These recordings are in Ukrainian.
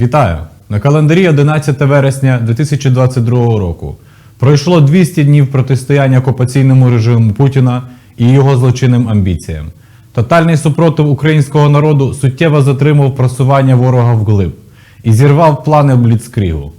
Вітаю! На календарі 11 вересня 2022 року. Пройшло 200 днів протистояння окупаційному режиму Путіна і його злочинним амбіціям. Тотальний супротив українського народу суттєво затримав просування ворога вглиб і зірвав плани Бліцкрігу.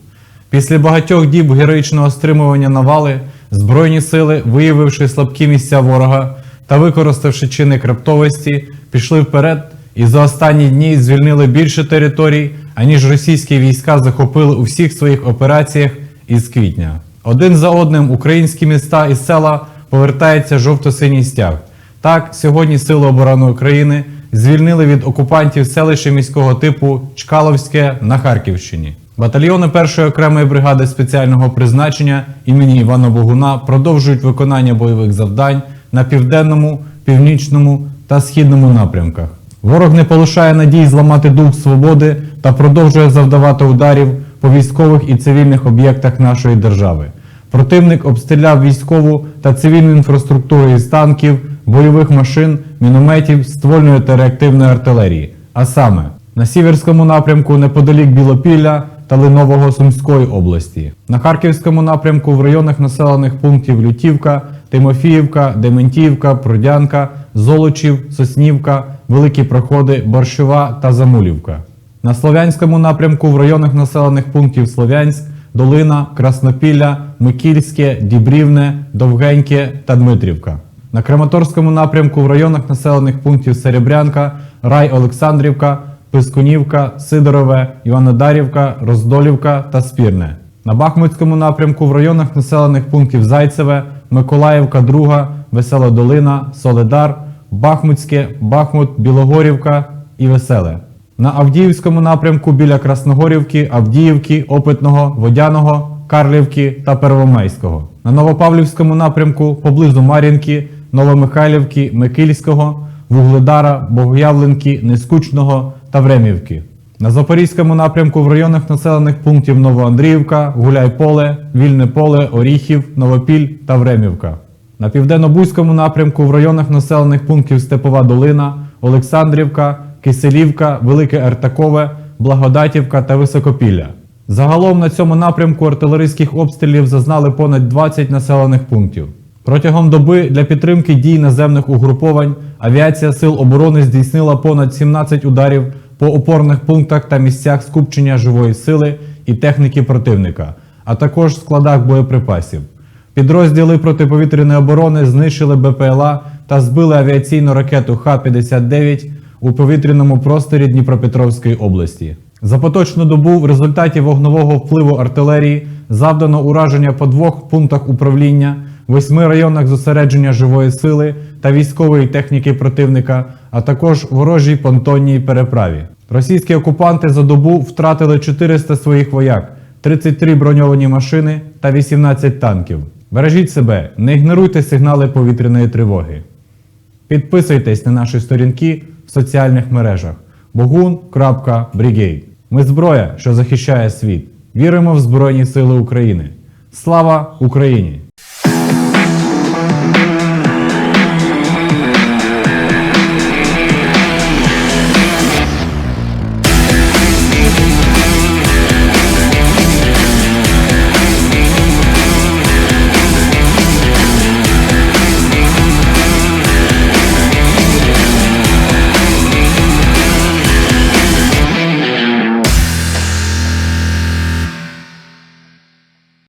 Після багатьох діб героїчного стримування навали, Збройні сили, виявивши слабкі місця ворога та використавши чинник раптовості, пішли вперед і за останні дні звільнили більше територій, аніж російські війська захопили у всіх своїх операціях із квітня. Один за одним українські міста і села повертається жовто-синій стяг. Так, сьогодні Сили оборони України звільнили від окупантів селище міського типу Чкаловське на Харківщині. Батальйони першої окремої бригади спеціального призначення імені Івана Богуна продовжують виконання бойових завдань на південному, північному та східному напрямках. Ворог не полишає надій зламати дух свободи та продовжує завдавати ударів по військових і цивільних об'єктах нашої держави. Противник обстріляв військову та цивільну інфраструктуру із танків, бойових машин, мінометів, ствольної та реактивної артилерії. А саме на сіверському напрямку неподалік Білопілля та Ленового Сумської області, на Харківському напрямку в районах населених пунктів Лютівка, Тимофіївка, Дементіївка, Продянка, Золочів, Соснівка, Великі Проходи, Борщова та Замулівка. На Слов'янському напрямку в районах населених пунктів Слов'янськ, Долина, Краснопілля, Микільське, Дібрівне, Довгеньке та Дмитрівка. На Краматорському напрямку в районах населених пунктів Серебрянка, Рай Олександрівка, Пискунівка, Сидорове, Іванодарівка, Роздолівка та Спірне. На Бахмутському напрямку в районах населених пунктів Зайцеве, Миколаївка, Друга, Весела Долина, Соледар, Бахмутське, Бахмут, Білогорівка і Веселе. На Авдіївському напрямку біля Красногорівки, Авдіївки, Опитного, Водяного, Карлівки та Первомайського. На Новопавлівському напрямку поблизу Мар'їнки, Новомихайлівки, Микильського, Вугледара, Богоявленки, Нескучного та Времівки. На Запорізькому напрямку в районах населених пунктів Новоандріївка, Гуляйполе, Вільне Поле, Оріхів, Новопіль та Времівка. На південно-бузькому напрямку в районах населених пунктів Степова Долина, Олександрівка, Киселівка, Велике Ертакове, Благодатівка та Високопілля. Загалом на цьому напрямку артилерійських обстрілів зазнали понад 20 населених пунктів. Протягом доби для підтримки дій наземних угруповань авіація Сил оборони здійснила понад 17 ударів по опорних пунктах та місцях скупчення живої сили і техніки противника, а також складах боєприпасів. Підрозділи протиповітряної оборони знищили БПЛА та збили авіаційну ракету Х-59 у повітряному просторі Дніпропетровської області. За поточну добу в результаті вогнового впливу артилерії завдано ураження по двох пунктах управління, восьми районах зосередження живої сили та військової техніки противника, а також ворожій понтонній переправі. Російські окупанти за добу втратили 400 своїх вояк, 33 броньовані машини та 18 танків. Бережіть себе, не ігноруйте сигнали повітряної тривоги. Підписуйтесь на наші сторінки в соціальних мережах bogun.brigade. Ми зброя, що захищає світ. Віримо в Збройні Сили України. Слава Україні!